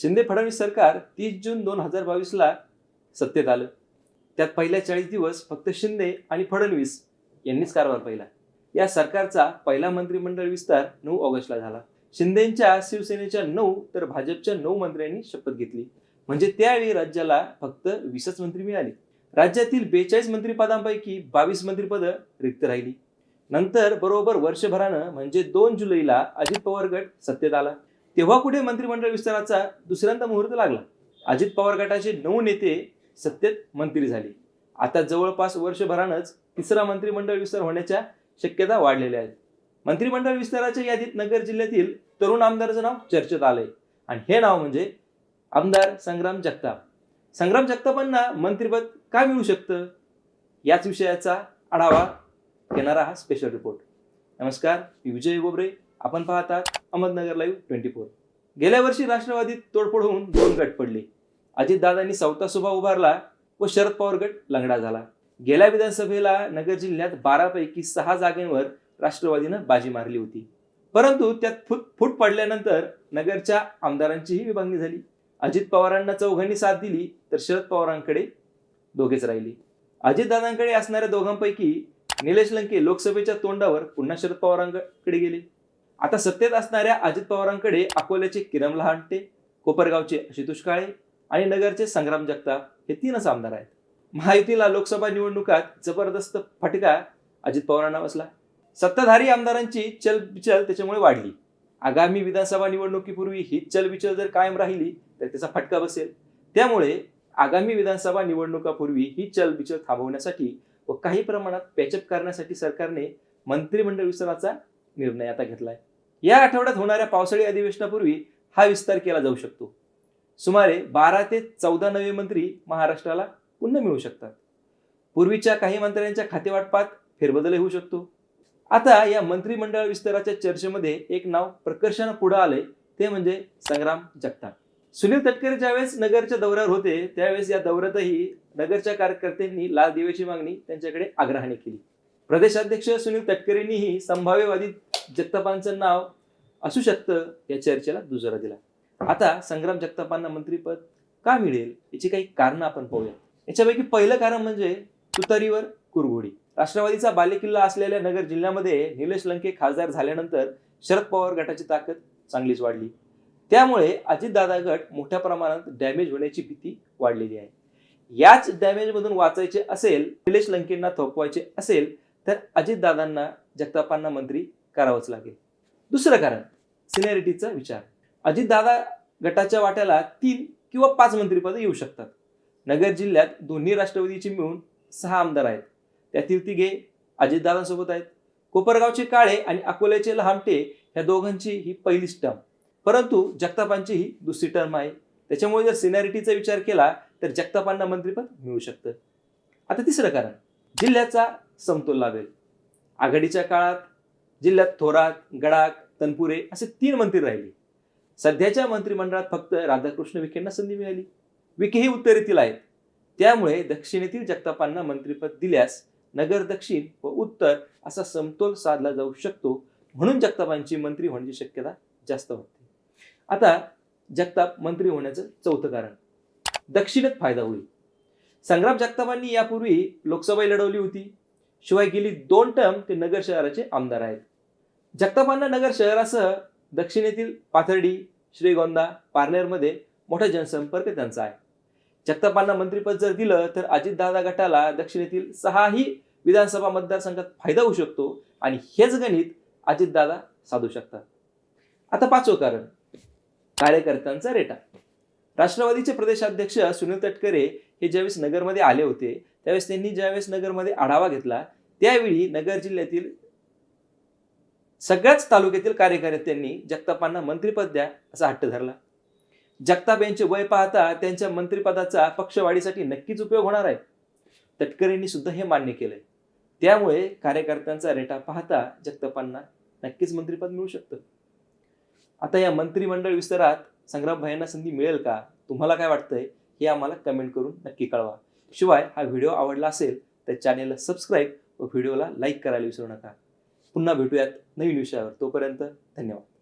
शिंदे फडणवीस सरकार तीस जून दोन हजार बावीसला सत्तेत आलं. त्यात पहिल्या चाळीस दिवस फक्त शिंदे आणि फडणवीस यांनीच कारभार पाहिला. या सरकारचा पहिला मंत्रिमंडळ विस्तार नऊ ऑगस्टला झाला. शिंदेच्या शिवसेनेच्या नऊ तर भाजपच्या नऊ मंत्र्यांनी शपथ घेतली. म्हणजे त्यावेळी राज्याला फक्त वीसच मंत्री मिळाली. राज्यातील बेचाळीस मंत्रिपदांपैकी बावीस मंत्रिपदं रिक्त राहिली. नंतर बरोबर वर्षभरानं म्हणजे दोन जुलैला अजित पवार गट सत्तेत आला. तेव्हा कुठे मंत्रिमंडळ विस्ताराचा दुसऱ्यांदा मुहूर्त लागला? अजित पवार गटाचे नऊ नेते सत्तेत मंत्री झाले. आता जवळपास वर्षभरानंच तिसरा मंत्रिमंडळ विस्तार होण्याच्या शक्यता वाढलेल्या आहेत. मंत्रिमंडळ विस्ताराच्या यादीत नगर जिल्ह्यातील तरुण आमदाराचं नाव चर्चेत आलंय. आणि हे नाव म्हणजे आमदार संग्राम जगताप. संग्राम जगतापांना मंत्रिपद का मिळू शकतं? याच विषयाचा आढावा घेणारा हा स्पेशल रिपोर्ट नमस्कार मी विजय बोबरे आपण पाहतात अहमदनगर लाईव्ह ट्वेंटी फोर गेल्या वर्षी राष्ट्रवादीत तोडफोड होऊन दोन गट पडले. अजितदादांनी चौथा सुभा उभारला व शरद पवार गट लंगडा झाला. गेल्या विधानसभेला नगर जिल्ह्यात बारापैकी सहा जागेवर राष्ट्रवादीनं बाजी मारली होती. परंतु त्यात फूट फूट पडल्यानंतर नगरच्या आमदारांचीही विभागणी झाली. अजित पवारांना चौघांनी साथ दिली तर शरद पवारांकडे दोघेच राहिले. अजितदादांकडे असणाऱ्या दोघांपैकी निलेश लंके लोकसभेच्या तोंडावर पुन्हा शरद पवारांकडे गेले. आता सत्तेत असणाऱ्या अजित पवारांकडे अकोल्याचे किरम लहानटे कोपरगावचे आशुतोष काळे आणि नगरचे संग्राम जगताप हे तीनच आमदार आहेत. महायुतीला लोकसभा निवडणुकात जबरदस्त फटका अजित पवारांना बसला. सत्ताधारी आमदारांची चलबिचल त्याच्यामुळे वाढली. आगामी विधानसभा निवडणुकीपूर्वी ही चलबिचल जर कायम राहिली तर त्याचा फटका बसेल. त्यामुळे आगामी विधानसभा निवडणुकापूर्वी ही चलबिचल थांबवण्यासाठी व काही प्रमाणात पॅचअप करण्यासाठी सरकारने मंत्रिमंडळ विस्ताराचा निर्णय आता घेतलाय. या आठवड्यात होणाऱ्या पावसाळी अधिवेशनापूर्वी हा विस्तार केला जाऊ शकतो. सुमारे बारा ते चौदा नवे मंत्री महाराष्ट्राला पुन्हा मिळू शकतात. पूर्वीच्या काही मंत्र्यांच्या खातेवाटपात फेरबदलही होऊ शकतो. आता या मंत्रिमंडळ विस्ताराच्या चर्चेमध्ये एक नाव प्रकर्षानं पुढे आलंय ते म्हणजे संग्राम जगताप. सुनील तटकरे ज्यावेळेस नगरच्या दौऱ्यावर होते त्यावेळेस या दौऱ्यातही नगरच्या कार्यकर्त्यांनी लाल दिव्याची मागणी त्यांच्याकडे आग्रहाने केली. प्रदेशाध्यक्ष सुनील तटकरेंनीही संभाव्यवादी जगतापांचं नाव असू शकतं या चर्चेला दुजोरा दिला. आता संग्राम जगतापांना मंत्रीपद का मिळेल? याची काही कारण आपण पाहूया याच्यापैकी पहिलं कारण म्हणजे तुतारीवर कुरघोडी. राष्ट्रवादीचा बालेकिल्ला असलेल्या नगर जिल्ह्यामध्ये निलेश लंके खासदार झाल्यानंतर शरद पवार गटाची ताकद चांगलीच वाढली. त्यामुळे अजितदादा गट मोठ्या प्रमाणात डॅमेज होण्याची भीती वाढलेली आहे. याच डॅमेजमधून वाचायचे असेल निलेश लंकेंना थोपवायचे असेल तर अजितदादांना जगतापांना मंत्री करावंच लागेल. दुसरं कारण सिनियरिटीचा विचार. अजितदादा गटाच्या वाट्याला तीन किंवा पाच मंत्रीपदं येऊ शकतात. नगर जिल्ह्यात दोन्ही राष्ट्रवादीची मिळून सहा आमदार आहेत. त्यातील तिघे अजितदादांसोबत आहेत. कोपरगावचे काळे आणि अकोल्याचे लहामटे ह्या दोघांची ही पहिलीच टर्म परंतु जगतापांची ही दुसरी टर्म आहे. त्याच्यामुळे जर सिनॅरिटीचा विचार केला तर जगतापांना मंत्रीपद मिळू शकतं. आता तिसरं कारण जिल्ह्याचा समतोल लाभेल. आघाडीच्या काळात जिल्ह्यात थोरात गडाख तनपुरे असे तीन मंत्री राहिले. सध्याच्या मंत्रिमंडळात फक्त राधाकृष्ण विखेंना संधी मिळाली. विखेही उत्तरेतील आहेत. त्यामुळे दक्षिणेतील जगतापांना मंत्रिपद दिल्यास नगर दक्षिण व उत्तर असा समतोल साधला जाऊ शकतो म्हणून जगतापांची मंत्री होण्याची शक्यता जास्त होते आता जगताप मंत्री होण्याचं चौथं कारण. दक्षिणेत फायदा होईल. संग्राम जगतापांनी यापूर्वी लोकसभा लढवली होती. शिवाय गेली दोन टर्म ते नगर शहराचे आमदार आहेत. जगतापांना नगर शहरासह दक्षिणेतील पाथर्डी श्रीगोंदा पारनेरमध्ये मोठा जनसंपर्क त्यांचा आहे. जगतापांना मंत्रिपद जर दिलं तर अजितदादा गटाला दक्षिणेतील सहाही विधानसभा मतदारसंघात फायदा होऊ शकतो आणि हेच गणित अजितदादा साधू शकतात. आता पाचवं कारण. कार्यकर्त्यांचा रेटा. राष्ट्रवादीचे प्रदेशाध्यक्ष सुनील तटकरे हे ज्यावेळेस नगरमध्ये आले होते त्यावेळेस त्यांनी ज्यावेळेस नगरमध्ये आढावा घेतला त्यावेळी नगर जिल्ह्यातील सगळ्याच तालुक्यातील कार्यकर्त्यांनी जगतापांना मंत्रिपद द्या असा हट्ट धरला. जगताप यांचे वय पाहता त्यांच्या मंत्रिपदाचा पक्षवाढीसाठी नक्कीच उपयोग होणार आहे. तटकरेंनी सुद्धा हे मान्य केलंय. त्यामुळे कार्यकर्त्यांचा रेटा पाहता जगतापांना नक्कीच मंत्रिपद मिळू शकतं. आता या मंत्रिमंडळ विस्तारात संग्रामभाईंना संधी मिळेल का? तुम्हाला काय वाटतंय? हे आम्हाला कमेंट करून नक्की कळवा. शिवाय हा व्हिडिओ आवडला असेल तर चॅनेलला सबस्क्राईब व व्हिडिओला लाईक करायला विसरू नका. पुन्हा भेटूयात नवीन विषयावर. तोपर्यंत धन्यवाद.